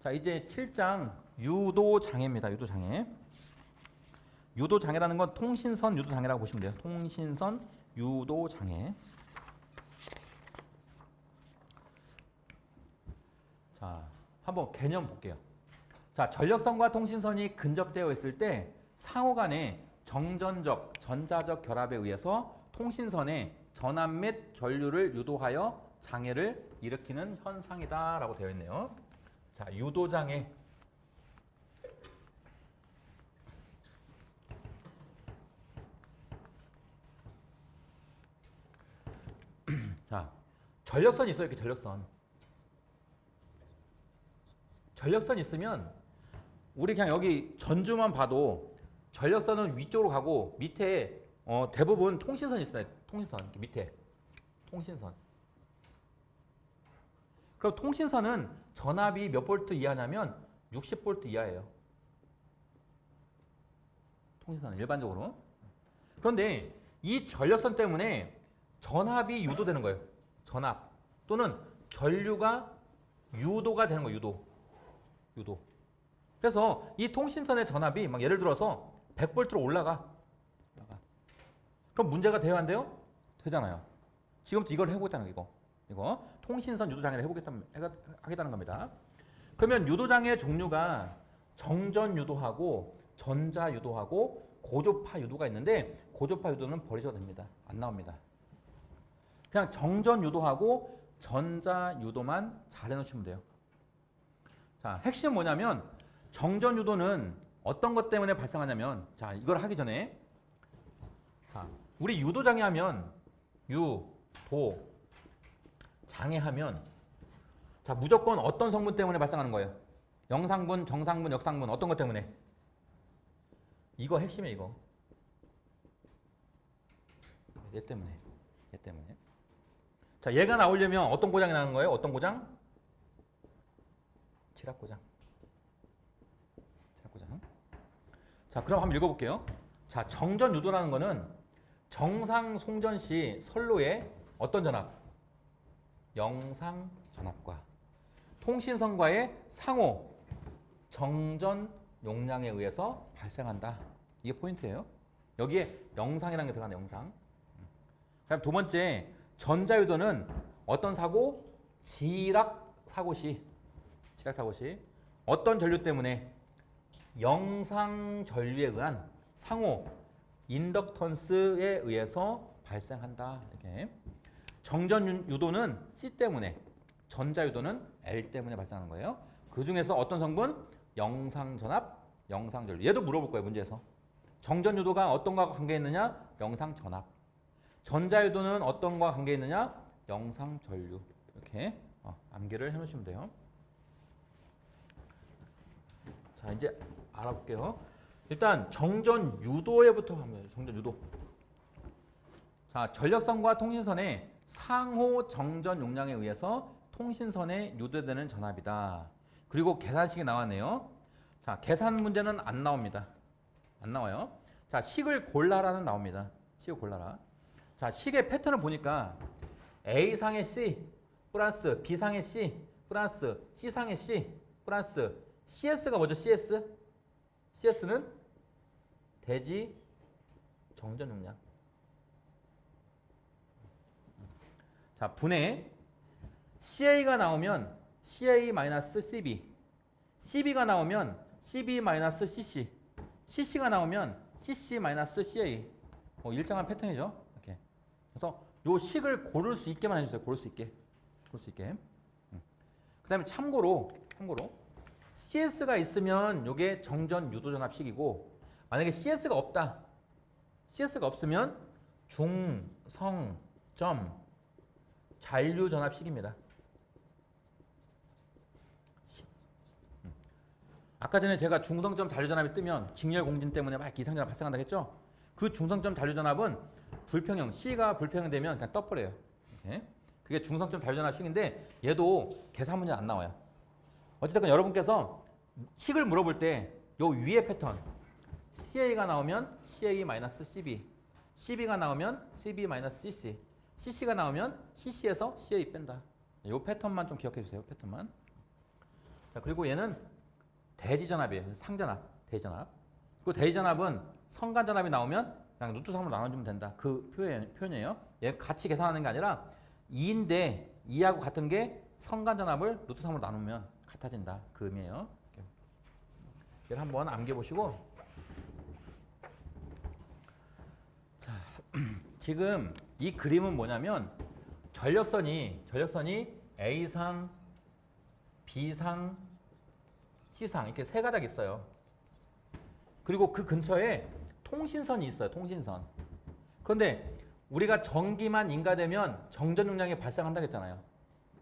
자, 이제 7장 유도 장애입니다. 유도 장애. 유도 장애라는 건 통신선 유도 장애라고 보시면 돼요. 통신선 유도 장애. 자, 한번 개념 볼게요. 자, 전력선과 통신선이 근접되어 있을 때 상호 간의 정전적, 전자적 결합에 의해서 통신선에 전압 및 전류를 유도하여 장애를 일으키는 현상이다라고 되어 있네요. 자, 유도 장애. 자, 전력선 있어요, 이렇게 전력선. 전력선 있으면 우리 그냥 여기 전주만 봐도 전력선은 위쪽으로 가고 밑에 어, 대부분 통신선 있습니다. 통신선 밑에 통신선. 그럼 통신선은 전압이 몇 볼트 이하냐면 60 볼트 이하예요. 통신선은 일반적으로. 그런데 이 전력선 때문에 전압이 유도되는 거예요. 전압 또는 전류가 유도가 되는 거예요. 유도. 유도. 그래서 이 통신선의 전압이 막 예를 들어서 100볼트로 올라가. 그럼 문제가 돼야 안 돼요? 되잖아요. 지금부터 이걸 해보겠다는 거 이거. 이거 통신선 유도 장애를 해보겠다 하겠다는 겁니다. 그러면 유도 장애 종류가 정전 유도하고 전자 유도하고 고조파 유도가 있는데 고조파 유도는 버리셔도 됩니다. 안 나옵니다. 그냥 정전 유도하고 전자 유도만 잘 해놓으시면 돼요. 자, 핵심 뭐냐면 정전 유도는 어떤 것 때문에 발생하냐면 자, 이걸 하기 전에 자, 우리 유도 장애하면 유, 도, 장애하면 자, 무조건 어떤 성분 때문에 발생하는 거예요? 영상분, 정상분, 역상분 어떤 것 때문에? 이거 핵심이에요, 이거. 얘 때문에. 얘 때문에. 자, 얘가 나오려면 어떤 고장이 나는 거예요? 어떤 고장? 칠합 고장. 칠합 고장. 자, 그럼 한번 읽어볼게요. 자, 정전 유도라는 거는 정상 송전 시 선로의 어떤 전압? 영상 전압과 통신선과의 상호 정전 용량에 의해서 발생한다. 이게 포인트예요. 여기에 영상이라는 게 들어가네, 영상. 그다음 두 번째, 전자유도는 어떤 사고? 지락 사고 시. 지락 사고 시. 어떤 전류 때문에? 영상 전류에 의한 상호 인덕턴스에 의해서 발생한다. 이렇게. 정전 유도는 C 때문에, 전자 유도는 L 때문에 발생하는 거예요. 그 중에서 어떤 성분? 영상 전압, 영상 전류. 얘도 물어볼 거예요, 문제에서. 정전 유도가 어떤 거와 관계 있느냐? 영상 전압. 전자 유도는 어떤 거와 관계 있느냐? 영상 전류. 이렇게 어, 암기를 해 놓으시면 돼요. 자, 이제 알아볼게요. 일단 정전 유도에부터 하면 정전 유도. 자, 전력선과 통신선의 상호 정전 용량에 의해서 통신선에 유도되는 전압이다. 그리고 계산식이 나왔네요. 자, 계산 문제는 안 나옵니다. 안 나와요. 자, 식을 골라라는 나옵니다. 식을 골라라. 자, 식의 패턴을 보니까 A상의 C 플러스 B상의 C 플러스 C상의 C 플러스 CS가 뭐죠? CS? CS는 대지 정전 용량. 자, 분해 CA가 나오면 CA-CB CB가 나오면 CB-CC CC가 나오면 CC-CA 어, 일정한 패턴이죠. 이렇게. 그래서 요 식을 고를 수 있게만 해주세요. 고를 수 있게. 고를 수 있게. 그 다음에 참고로, 참고로 CS가 있으면 요게 정전 유도 전압식이고 만약에 CS가 없다. CS가 없으면 중, 성, 점, 잔류 전압식입니다. 아까 전에 제가 중성점 잔류 전압이 뜨면 직렬 공진 때문에 막 이상 전압 발생한다 했죠? 그 중성점 잔류 전압은 불평형 C가 불평형되면 그냥 떠버려요. 이렇게. 그게 중성점 잔류 전압식인데 얘도 계산 문제 안 나와요. 어쨌든 여러분께서 식을 물어볼 때 요 위에 패턴 CA가 나오면 CA 마이너스 CB, CB가 나오면 CB 마이너스 CC, CC가 나오면 CC에서 CA 뺀다. 요 패턴만 좀 기억해 주세요. 패턴만. 자 그리고 얘는 대지전압이에요. 상전압, 대전압. 그리고 대지전압은 성간전압이 나오면 그냥 루트 3으로 나눠주면 된다. 그 표현, 표현이에요. 얘 같이 계산하는 게 아니라 2인데 2하고 같은 게 성간전압을 루트 3으로 나누면 같아진다. 그 의미예요. 얘를 한번 암기해보시고 자, 지금 이 그림은 뭐냐면 전력선이 전력선이 A상, B상, C상 이렇게 세 가닥 있어요. 그리고 그 근처에 통신선이 있어요. 통신선. 그런데 우리가 전기만 인가되면 정전 용량이 발생한다 했잖아요.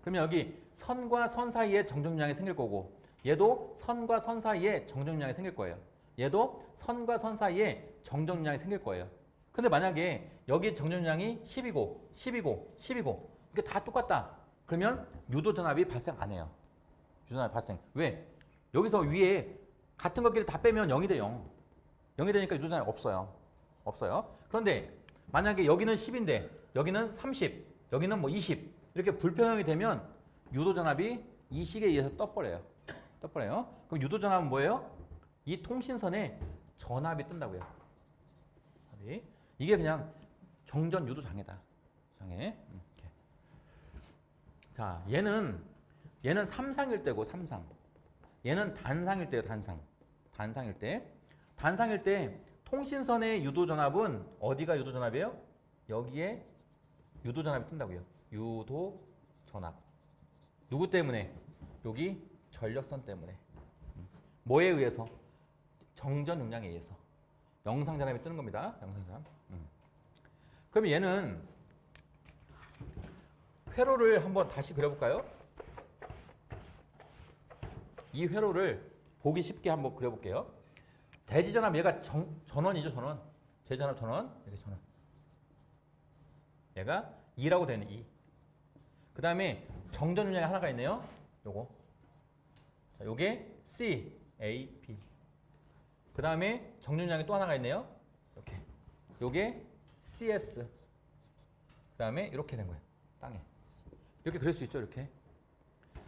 그러면 여기 선과 선 사이에 정전 용량이 생길 거고 얘도 선과 선 사이에 정전 용량이 생길 거예요. 얘도 선과 선 사이에 정전 용량이 생길 거예요. 근데 만약에 여기 정전 용량이 10이고 10이고 10이고 이게 다 똑같다. 그러면 유도 전압이 발생 안 해요. 유도 전압 발생. 왜? 여기서 위에 같은 것끼리 다 빼면 0이 돼 0. 0이 되니까 유도 전압이 없어요. 없어요. 그런데 만약에 여기는 10인데 여기는 30, 여기는 뭐 20 이렇게 불평형이 되면 유도 전압이 이 식에 의해서 떠버려요. 떠버려요. 그럼 유도 전압은 뭐예요? 이 통신선에 전압이 뜬다고요. 이게 그냥 정전 유도 장애다. 장애. 음, 이렇게. 자, 얘는 얘는 삼상일 때고 삼상. 얘는 단상일 때요, 단상. 단상일 때. 단상일 때 통신선의 유도 전압은 어디가 유도 전압이에요? 여기에 유도 전압이 뜬다고요. 유도 전압. 누구 때문에? 여기 전력선 때문에. 음. 뭐에 의해서? 정전 용량에 의해서. 영상 전압이 뜨는 겁니다. 영상 전압. 음. 그럼 얘는 회로를 한번 다시 그려볼까요? 이 회로를 보기 쉽게 한번 그려볼게요. 대지전압 얘가 정, 전원이죠 전원. 대지전압 전원 이렇게 전원. 얘가 2라고 되는 2. 그 다음에 정전 용량이 하나가 있네요. 요거. 자, 요게 C, A, P. 그 다음에 정전 용량이 또 하나가 있네요. 이렇게. 요게 CS. 그 다음에 이렇게 된 거예요. 땅에. 이렇게 그릴 수 있죠. 이렇게.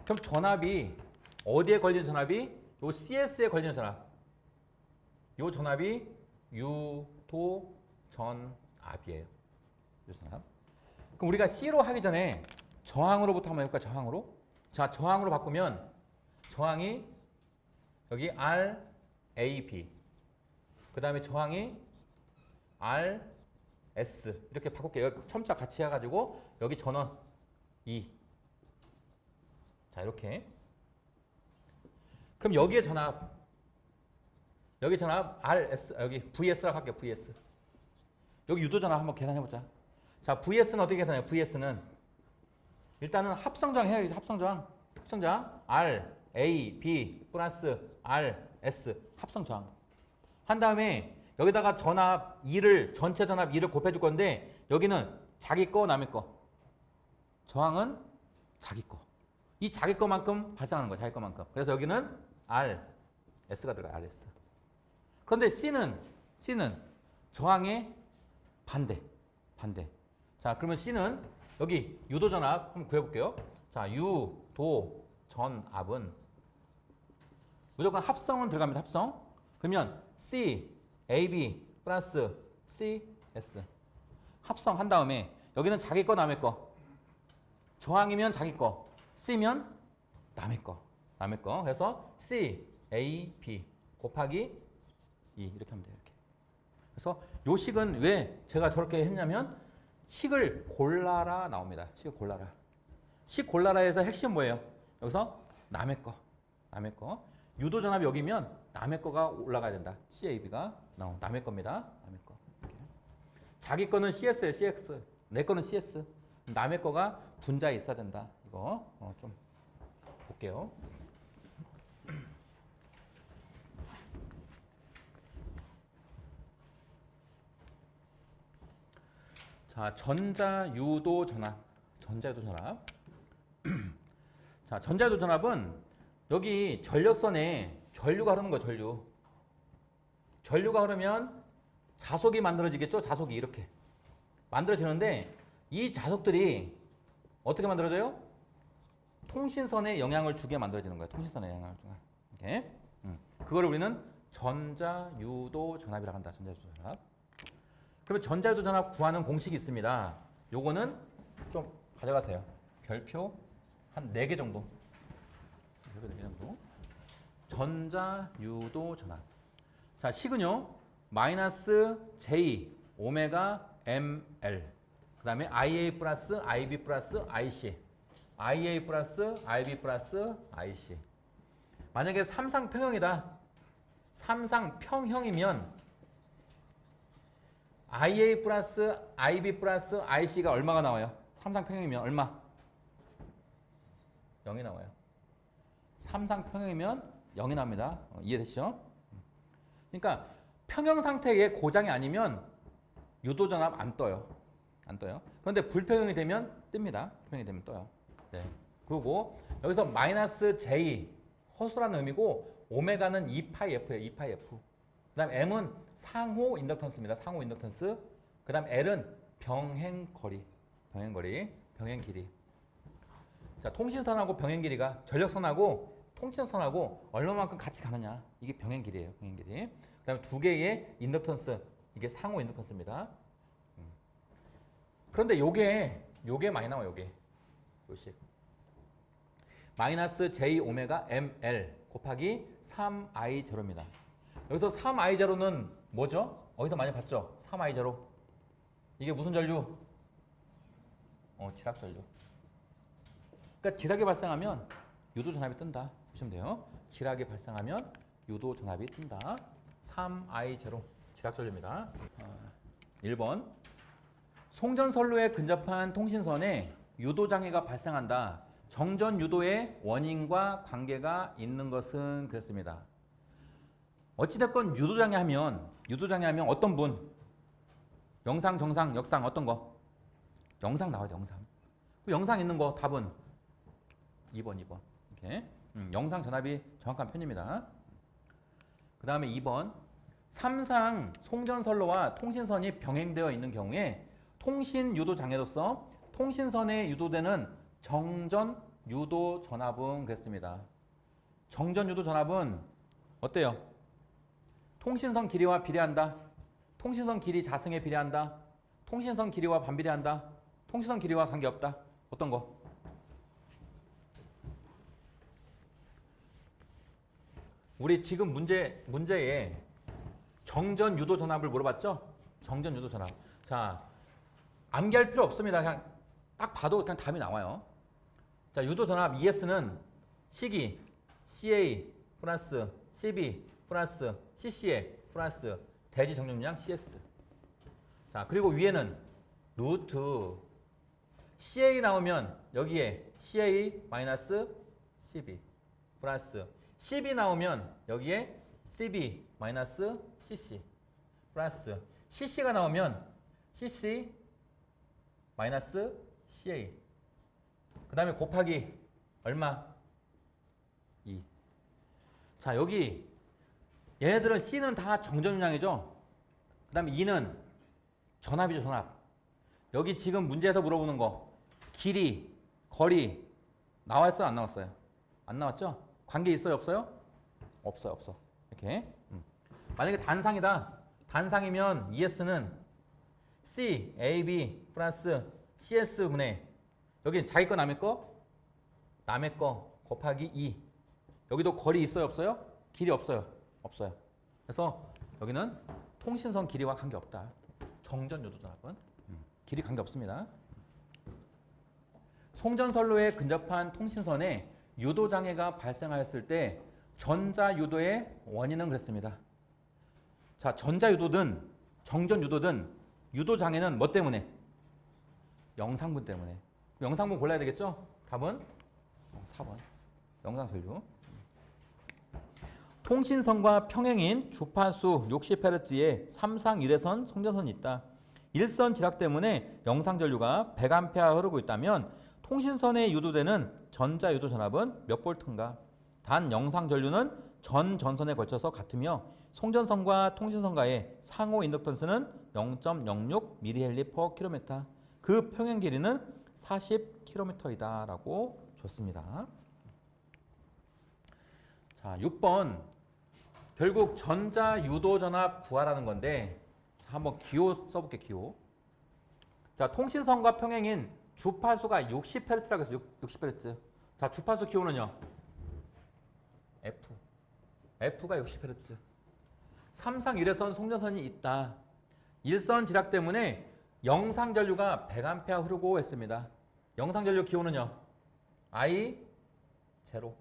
그럼 전압이 어디에 걸리는 전압이? 요 CS에 걸리는 전압. 요 전압이 유도 전압이에요. 요 전압. 그럼 우리가 C로 하기 전에 저항으로부터 한번 해볼까? 저항으로. 자, 저항으로 바꾸면 저항이 여기 R, A, B. 그 다음에 저항이 R, S. 이렇게 바꿀게요. 첨자 같이 해가지고 여기 전원 2. 자, 이렇게. 그럼 여기에 전압. 여기 전압 RS, 여기 VS라고 할게요. VS. 여기 유도 전압 한번 계산해보자. 자, VS는 어떻게 계산해요? VS는 일단은 합성정 해야죠. 합성정. 합성정. R, A, B 플러스 R, S 합성정. 한 다음에 여기다가 전압 2를 전체 전압 2를 곱해줄 건데 여기는 자기 거 남의 거. 저항은 자기 거. 이 자기 거만큼 발생하는 거야. 자기 거만큼. 그래서 여기는 R, S가 들어가요. RS. 그런데 C는 C는 저항의 반대. 반대. 자, 그러면 C는 여기 유도 전압 한번 구해 볼게요. 자, 유도 전압은 무조건 합성은 들어갑니다. 합성. 그러면 C, AB 플러스 C, S. 합성한 다음에 여기는 자기 거 남의 거. 저항이면 자기 거. C면 남의 거. 남의 거. 그래서 C, A, B 곱하기 2 이렇게 하면 돼요. 이렇게. 그래서 요 식은 왜 제가 저렇게 했냐면 식을 골라라 나옵니다. 식을 골라라. 식 골라라에서 핵심 뭐예요? 여기서 남의 거. 남의 거. 유도 전압이 여기면 남의 거가 올라가야 된다. CAB가 나온 남의 겁니다. 남의 거. 자기 거는 CS예요. CX. 내 거는 CS. 남의 거가 분자에 있어야 된다. 이거 어, 좀 볼게요. 자, 전자 유도 전압. 전자 유도 전압. 자, 전자 유도 전압은 여기 전력선에 전류가 흐르는 거예요, 전류. 전류가 흐르면 자석이 만들어지겠죠? 자석이 이렇게 만들어지는데 이 자석들이 어떻게 만들어져요? 통신선에 영향을 주게 만들어지는 거예요. 통신선에 영향을 주게. 이렇게. 음. 그거를 우리는 전자유도 전압이라고 한다. 전자유도 전압. 그러면 전자유도 전압 구하는 공식이 있습니다. 요거는 좀 가져가세요. 별표 한 4개 정도. 4개 정도. 전자유도 전압. 자, 식은요. 마이너스 J 오메가 ML. 그 다음에 IA 플러스 IB 플러스 IC. IA 플러스 IB 플러스 IC. 만약에 삼상 평형이다. 삼상 평형이면 IA 플러스 IB 플러스 IC가 얼마가 나와요? 삼상 평형이면 얼마? 0이 나와요. 삼상 평형이면 0이 납니다. 어, 이해되시죠? 그러니까 평형 상태의 고장이 아니면 유도 전압 안 떠요. 안 떠요. 그런데 불평형이 되면 뜹니다. 불평형이 되면 떠요. 네. 그리고 여기서 마이너스 J 허수라는 의미고 오메가는 2파이 F예요. 2파이 F. 그 다음 M은 상호 인덕턴스입니다. 상호 인덕턴스. 그 다음 L은 병행 거리. 병행 거리. 병행 길이. 자, 통신선하고 병행 길이가 전력선하고 통신선하고 얼마만큼 같이 가느냐. 이게 병행 길이에요. 병행 길이. 그 다음에 두 개의 인덕턴스. 이게 상호 인덕턴스입니다. 음. 그런데 요게 요게 많이 나와 요게. 요식. 마이너스 j 오메가 ml 곱하기 3i 제로입니다. 여기서 3i 제로는 뭐죠? 어디서 많이 봤죠? 3i 제로. 이게 무슨 전류? 어, 지락 전류. 그러니까 지락이 발생하면 유도 전압이 뜬다. 보시면 돼요. 지락이 발생하면 유도 전압이 뜬다. 3i 제로 지락 전류입니다. 어, 1번 송전선로에 근접한 통신선에 유도 장애가 발생한다. 정전 유도의 원인과 관계가 있는 것은 그렇습니다. 어찌됐건 유도 장애 하면 유도 장애 하면 어떤 분? 영상, 정상, 역상 어떤 거? 영상 나와요, 영상. 그 영상 있는 거 답은 2번, 2번. 이렇게. 음, 영상 전압이 정확한 편입니다. 그 다음에 2번. 삼상 송전선로와 통신선이 병행되어 있는 경우에 통신 유도 장애로서 통신선에 유도되는 정전 유도 전압은 그랬습니다. 정전 유도 전압은 어때요? 통신선 길이와 비례한다. 통신선 길이 자승에 비례한다. 통신선 길이와 반비례한다. 통신선 길이와 관계없다. 어떤 거? 우리 지금 문제 문제에 정전 유도 전압을 물어봤죠? 정전 유도 전압. 자, 암기할 필요 없습니다. 그냥 딱 봐도 그냥 답이 나와요. 자, 유도 전압 ES는 시기 CA 플러스 CB 플러스 CCA 플러스 대지 정전량 CS. 자, 그리고 위에는 루트 CA 나오면 여기에 CA 마이너스 CB 플러스 CB 나오면 여기에 CB 마이너스 CC 플러스 CC가 나오면 CC 마이너스 CA 그 다음에 곱하기 얼마? 2. 자 여기 얘네들은 C는 다 정전량이죠. 그 다음에 2는 전압이죠 전압. 여기 지금 문제에서 물어보는 거 길이, 거리 나왔어요 안 나왔어요? 안 나왔죠? 관계 있어요 없어요? 없어요 없어. 이렇게. 음. 만약에 단상이다. 단상이면 ES는 C, AB 플러스 CS 분의 여기 자기 거 남의 거 남의 거 곱하기 2 여기도 거리 있어요 없어요? 길이 없어요 없어요. 그래서 여기는 통신선 길이와 관계없다. 정전 요도 전압은 음, 길이 관계없습니다. 송전선로에 근접한 통신선에 유도 장애가 발생하였을 때 전자 유도의 원인은 그랬습니다. 자 전자 유도든 정전 유도든 유도 장애는 뭐 때문에? 영상분 때문에. 영상분 골라야 되겠죠? 답은? 4번. 영상 전류. 통신선과 평행인 주파수 60Hz의 3상 1회선 송전선이 있다. 일선 지락 때문에 영상 전류가 100A 흐르고 있다면 통신선에 유도되는 전자 유도 전압은 몇 볼트인가? 단 영상 전류는 전 전선에 걸쳐서 같으며 송전선과 통신선과의 상호 인덕턴스는 0.06 mH per km. 그 평행 길이는 40km이다라고 줬습니다. 자, 6번 결국 전자 유도 전압 구하라는 건데 자, 한번 기호 써볼게 기호. 자, 통신선과 평행인 주파수가 60Hz라고 해서 60Hz. 자, 주파수 기호는요. F. F가 60Hz. 3상 1회선 송전선이 있다. 일선 지락 때문에 영상 전류가 100A 흐르고 했습니다. 영상 전류 기호는요. I 제로.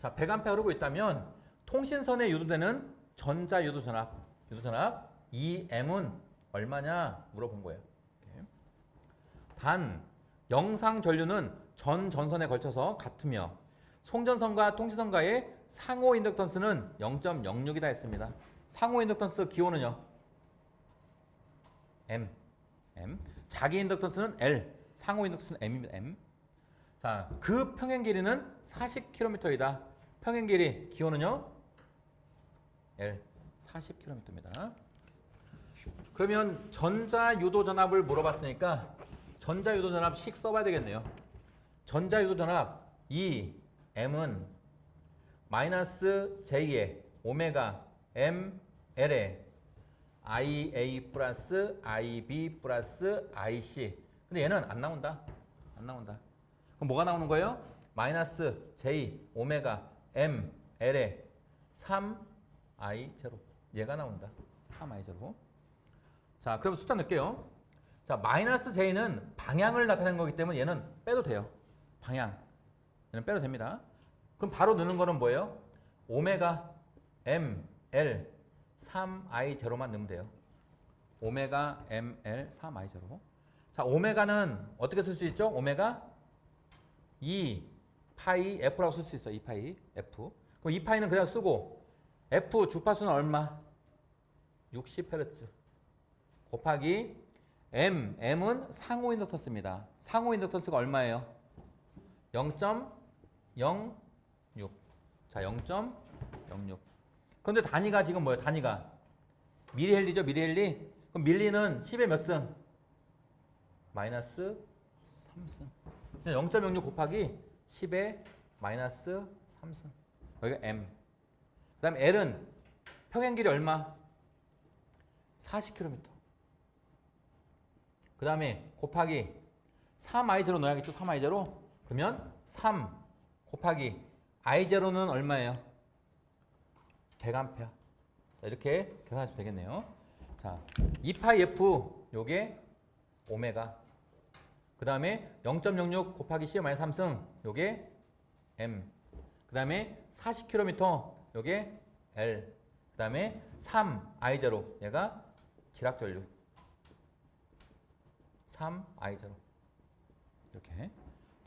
자, 100A 흐르고 있다면 통신선에 유도되는 전자 유도 전압, 유도 전압 EM은 얼마냐 물어본 거예요. 단 영상 전류는 전 전선에 걸쳐서 같으며 송전선과 통신선과의 상호 인덕턴스는 0.06이다 했습니다. 상호 인덕턴스 기호는요. M. M. 자기 인덕턴스는 L. 상호 인덕턴스는 M입니다. M. 자, 그 평행 길이는 40km이다. 평행 길이 기호는요. L. 40km입니다. 그러면 전자 유도 전압을 물어봤으니까 전자 유도 전압식 써봐야 되겠네요. 전자 유도 전압 E M은 마이너스 J의 오메가 M L의 IA 플러스 IB 플러스 IC. 근데 얘는 안 나온다. 안 나온다. 그럼 뭐가 나오는 거예요? 마이너스 J 오메가 M L의 3I 제로. 얘가 나온다. 3I 제로. 자, 그럼 숫자 넣을게요. 자, 마이너스 J는 방향을 나타내는 거기 때문에 얘는 빼도 돼요. 방향. 얘는 빼도 됩니다. 그럼 바로 넣는 거는 뭐예요? 오메가 M L 3I 제로만 넣으면 돼요. 오메가 ML 3I 제로. 자, 오메가는 어떻게 쓸 수 있죠? 오메가 2 파이 F라고 쓸 수 있어. 2 파이 F. 그럼 2 파이는 그냥 쓰고 F 주파수는 얼마? 60Hz. 곱하기 M, M은 상호 인덕턴스입니다. 상호 인덕턴스가 얼마예요? 0.06. 자, 0.06. 그런데 단위가 지금 뭐예요? 단위가 미리헬리죠, 미리헬리. 그럼 밀리는 10의 몇 승? 마이너스 3승. 0.06 곱하기 10의 마이너스 3승. 여기가 M. 그 다음에 L은 평행 길이 얼마? 40km. 그 다음에 곱하기 3i0 넣어야겠죠? 3i0. 그러면 3 곱하기 i0는 얼마예요? 100A. 자, 이렇게 계산하시면 되겠네요. 자, 2파이 f 요게 오메가. 그 다음에 0.06 곱하기 10-3승 요게 m. 그 다음에 40km 요게 l. 그 다음에 3i0 얘가 지락전류. 3i0 이렇게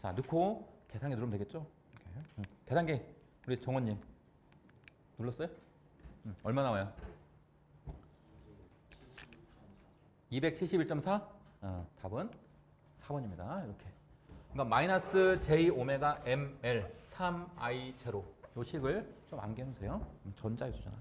자 넣고 계산기 누르면 되겠죠? 응. 계산기 우리 정원님 눌렀어요? 응. 얼마 나와요? 271.4? 어, 답은 4번입니다. 이렇게. 그러니까 마이너스 j 오메가 ml 3i 제로 요 식을 좀 암기해 놓으세요. 전자유수잖아.